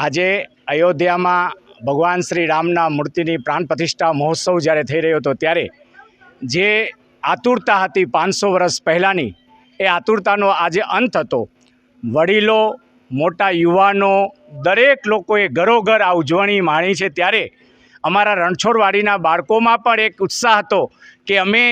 આજે અયોધ્યામાં ભગવાન શ્રી રામના મૂર્તિની પ્રાણ પ્રતિષ્ઠા મહોત્સવ જ્યારે થઈ રહ્યો હતો ત્યારે જે આતુરતા હતી પાંચસો વર્ષ પહેલાંની, એ આતુરતાનો આજે અંત હતો. વડીલો, મોટા યુવાનો, દરેક લોકોએ ઘરોઘર આ ઉજવણી માણી છે ત્યારે અમારા રણછોડવાડીના બાળકોમાં પણ એક ઉત્સાહ હતો કે અમે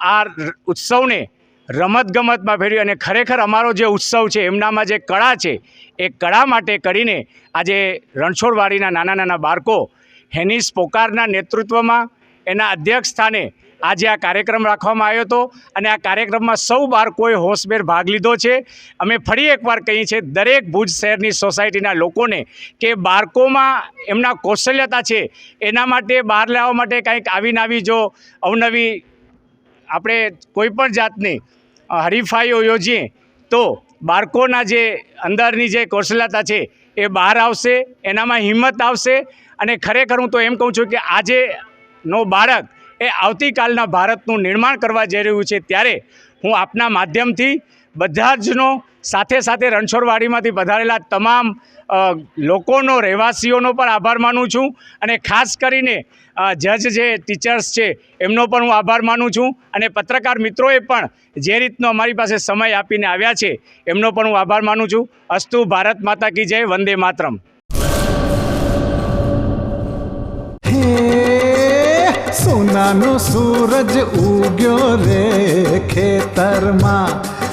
આ ઉત્સવને રમતગમતમાં ફેરવી અને ખરેખર અમારો જે ઉત્સવ છે, એમનામાં જે કળા છે, એ કળા માટે કરીને આજે રણછોડવાડીના નાના નાના બાળકો હેનિસ પોકારના નેતૃત્વમાં એના અધ્યક્ષ સ્થાને આજે આ કાર્યક્રમ રાખવામાં આવ્યો હતો અને આ કાર્યક્રમમાં સૌ બાળકોએ હોંશભેર ભાગ લીધો છે. અમે ફરી એકવાર કહીએ છીએ, દરેક ભુજ શહેરની સોસાયટીના લોકોને કે બાળકોમાં એમના કૌશલ્યતા છે, એના માટે, બહાર લાવવા માટે કંઈક આવી જો અવનવી આપણે કોઈ પણ જાતની હરીફાઈઓ યોજીએ, તો બાળકોના જે અંદરની જે કૌશલ્યતા છે એ બહાર આવશે, એનામાં હિંમત આવશે અને ખરેખર હું તો એમ કહું છું કે આજે નો બાળક એ આવતીકાલના ભારતનું નિર્માણ કરવા જઈ રહ્યું છે ત્યારે હું આપના માધ્યમથી બધા જનો સાથે સાથે રણછોડવાડીમાંથી પધારેલા તમામ લોકોનો, રહેવાસીઓનો પણ આભાર માનું છું અને ખાસ કરીને જજ જે, ટીચર્સ છે, એમનો પણ હું આભાર માનું છું અને પત્રકાર મિત્રોએ પણ જે રીતનો અમારી પાસે સમય આપીને આવ્યા છે, એમનો પણ હું આભાર માનું છું. અસ્તુ ભારત માતા કી જય, વંદે માતરમ. સોનાનો સૂરજ ઉગ્યો રે ખેતરમાં.